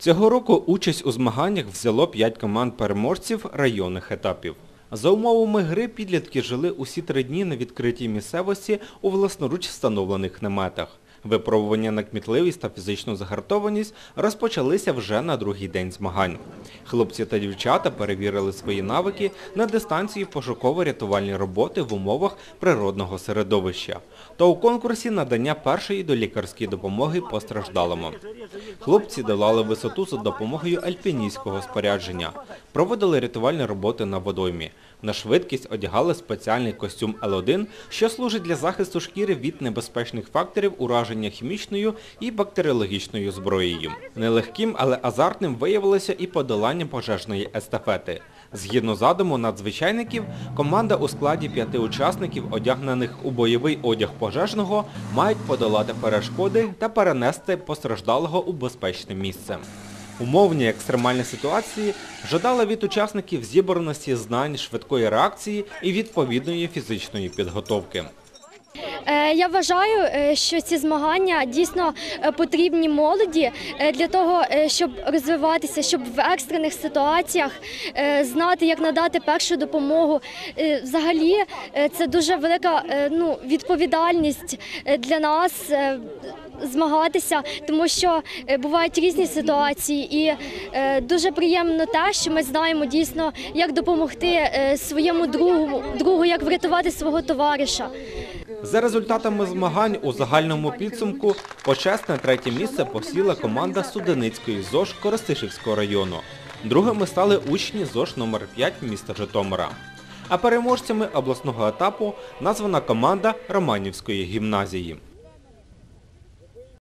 Цього року участь у змаганнях взяло 5 команд переможців районних етапів. За умовами гри підлітки жили усі три дні на відкритій місцевості у власноруч встановлених наметах. Випробування на кмітливість та фізичну загартованість розпочалися вже на другий день змагань. Хлопці та дівчата перевірили свої навики на дистанції пошуково-рятувальної роботи в умовах природного середовища та у конкурсі надання першої долікарської допомоги постраждалому. Хлопці долали висоту за допомогою альпіністського спорядження, проводили рятувальні роботи на водоймі. На швидкість одягали спеціальний костюм Л1, що служить для захисту шкіри від небезпечних факторів ураження хімічною і бактеріологічною зброєю. Нелегким, але азартним виявилося і подолання пожежної естафети. Згідно задуму надзвичайників, команда у складі п'яти учасників, одягнених у бойовий одяг пожежного, мають подолати перешкоди та перенести постраждалого у безпечне місце. Умовні екстремальні ситуації жадали від учасників зібраності знань, швидкої реакції і відповідної фізичної підготовки. Е, Я вважаю, е, що ці змагання дійсно е, потрібні молоді для того, щоб розвиватися, щоб в екстрених ситуаціях знати, як надати першу допомогу. Взагалі, це дуже велика ну, відповідальність для нас. Змагатися, тому що бувають різні ситуації, і дуже приємно те, що ми знаємо дійсно, як допомогти своєму другу, другу, як врятувати свого товариша. За результатами змагань у загальному підсумку почесне третє місце посіла команда Суденицької ЗОЖ Коростишівського району. Другими стали учні ЗОЖ номер 5 міста Житомира. А переможцями обласного етапу названа команда Романівської гімназії.